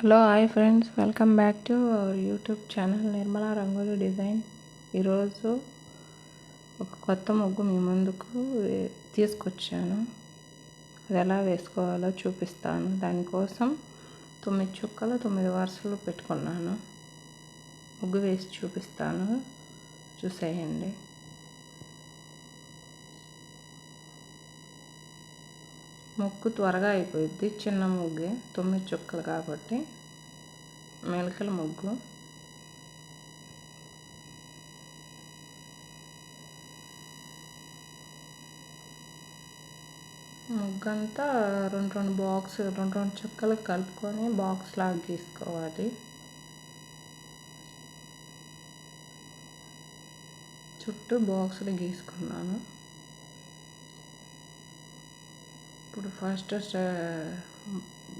Hello hi friends. Welcome back to our YouTube channel Nirmala రంగులు design. ఈరోజు ఒక కొత్త ముగ్గు మీ ముందుకు తీసుకొచ్చాను. అది ఎలా వేసుకోవాలో చూపిస్తాను. దానికోసం తొమ్మిది చుక్కలు తొమ్మిది వరుసలు పెట్టుకున్నాను. ముగ్గు వేసి చూపిస్తాను. చూసేయండి. ముగ్గు త్వరగా అయిపోయింది చిన్న ముగ్గే తొమ్మిది చుక్కలు కాబట్టి మెలకల ముగ్గు. ముగ్గంతా రెండు రెండు బాక్స్ రెండు రెండు చుక్కలు కలుపుకొని బాక్స్ లాగా గీసుకోవాలి. చుట్టూ బాక్సులు గీసుకున్నాను. ఇప్పుడు ఫస్ట్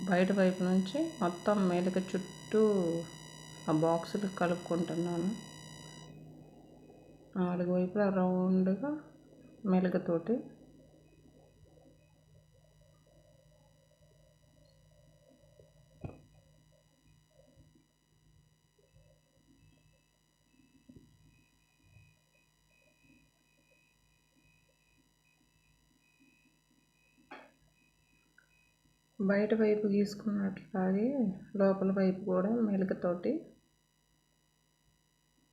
బయట వైపు నుంచి మొత్తం మెలిక చుట్టూ ఆ బాక్సులు కలుపుకుంటున్నాను. నాలుగు వైపులా రౌండ్గా మెలుకతోటి బయట వైపు గీసుకున్నట్లాగే లోపల వైపు కూడా మెలుకతోటి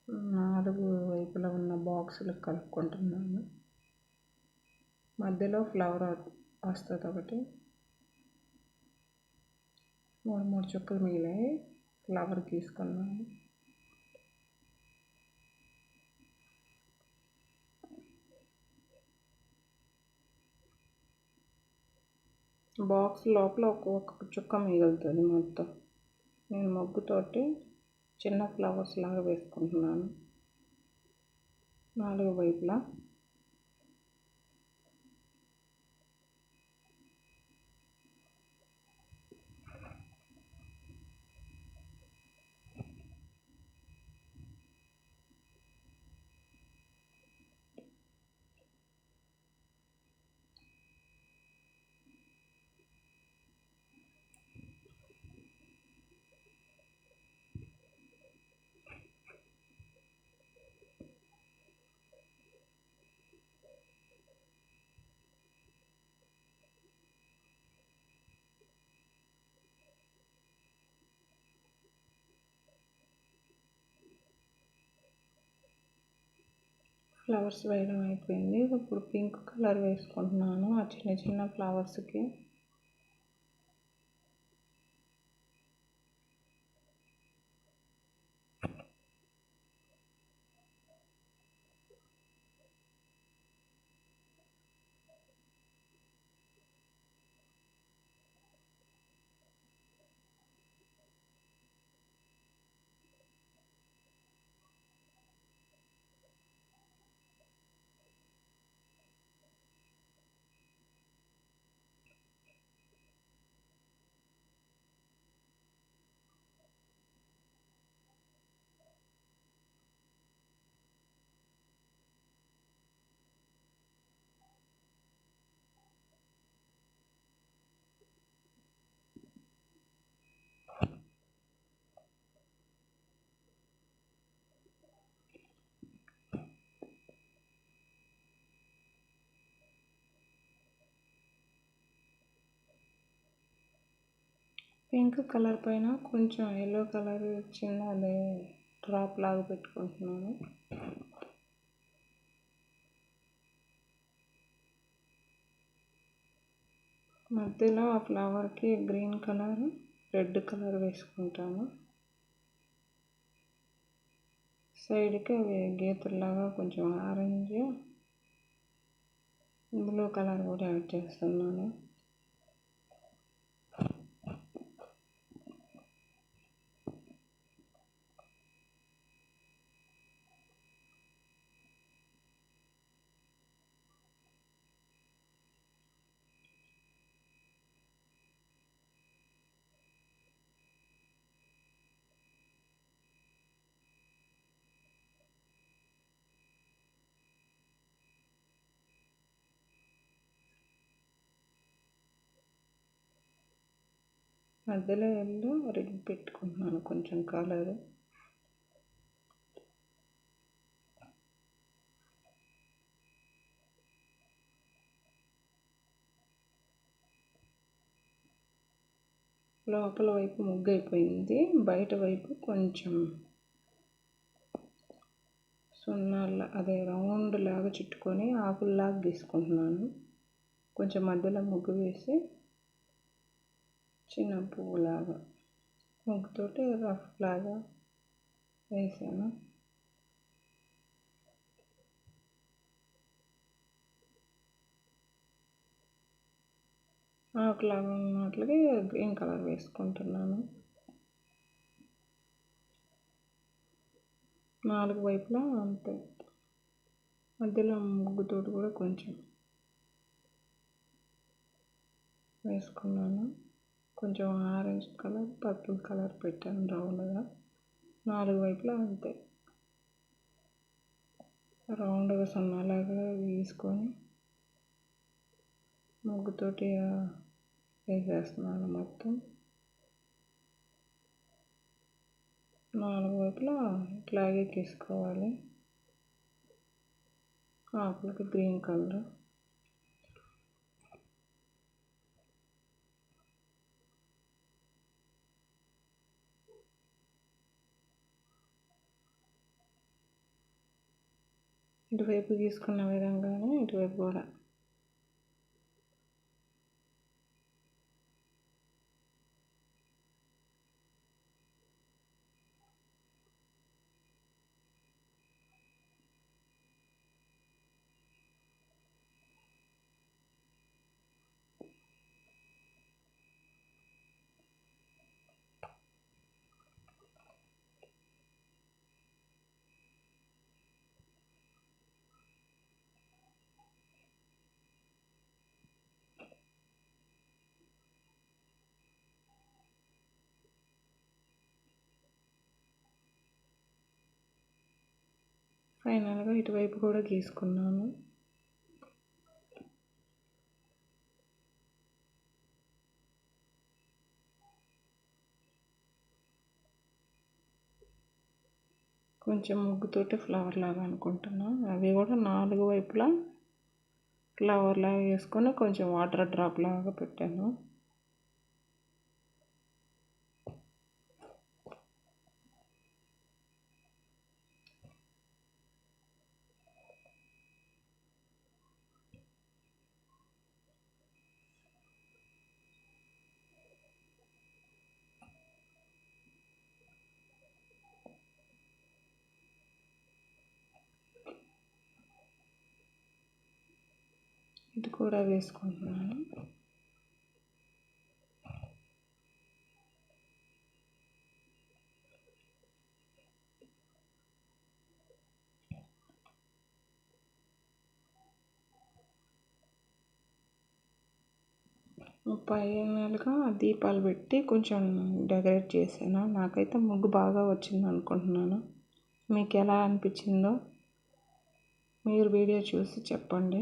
నాలుగు వైపులా ఉన్న బాక్సులు కలుపుకుంటున్నాను. మధ్యలో ఫ్లవర్ వస్తుంది ఒకటి. మూడు మూడు చుక్కలు మిగిలాయి. ఫ్లవర్ గీసుకున్నాను. బాక్స్ లోపల ఒక్కొక్క చుక్క మిగులుతుంది మొత్తం. నేను మొగ్గుతోటి చిన్న ఫ్లవర్స్ లాగా వేసుకుంటున్నాను. నాలుగు వైపులా. ఫ్లవర్స్ వేయడం అయిపోయింది. ఇప్పుడు పింక్ కలర్ వేసుకుంటున్నాను. ఆ చిన్న చిన్న ఫ్లవర్స్కి. పింక్ కలర్ పైన కొంచెం ఎల్లో కలర్ చిన్నది డ్రాప్ లాగా పెట్టుకుంటున్నాను. మధ్యలో ఆ ఫ్లవర్కి గ్రీన్ కలర్ రెడ్ కలర్ వేసుకుంటాను. సైడ్కి అవి గీతల్లాగా కొంచెం ఆరెంజ్ బ్లూ కలర్ కూడా యాడ్ చేస్తున్నాను. మధ్యలో ఎల్లో రెడ్ పెట్టుకుంటున్నాను కొంచెం కలరు. లోపల వైపు ముగ్గు అయిపోయింది బయట వైపు కొంచెం సున్నాల అదే రౌండ్ లాగా చుట్టుకొని ఆకుల్లాగా గీసుకుంటున్నాను. కొంచెం మధ్యలో ముగ్గు వేసి చిన్న పువ్వులాగా ముగ్గుతోటి రఫ్ లాగా వేసాను. ఆకులాగా ఉన్నట్లుగా గ్రీన్ కలర్ వేసుకుంటున్నాను. నాలుగు వైపులా అంతే. మధ్యలో ముగ్గుతోటి కూడా కొంచెం వేసుకున్నాను. కొంచెం ఆరెంజ్ కలర్ పర్పుల్ కలర్ పెట్టాను రౌండ్గా. నాలుగు వైపులా అంతే. రౌండ్గా సన్నలాగా గీసుకొని ముగ్గుతోటి వేసేస్తున్నాను మొత్తం. నాలుగు వైపులా ఇట్లాగే గీసుకోవాలి ఆకులకి గ్రీన్ కలర్. ఇటువైపు గీసుకున్న విధంగానే ఇటువైపు కూడా. ఫైనల్గా ఇటువైపు కూడా గీసుకున్నాను. కొంచెం ముగ్గుతోటి ఫ్లవర్ లాగా అనుకుంటున్నా. అవి కూడా నాలుగు వైపులా ఫ్లవర్ లాగా వేసుకొని కొంచెం వాటర్ డ్రాప్ లాగా పెట్టాను. ఇది కూడా వేసుకుంటున్నాను. పైనలుగా దీపాలు పెట్టి కొంచెం డెకరేట్ చేశాను. నాకైతే ముగ్గు బాగా వచ్చింది అనుకుంటున్నాను. మీకు ఎలా అనిపించిందో మీరు వీడియో చూసి చెప్పండి.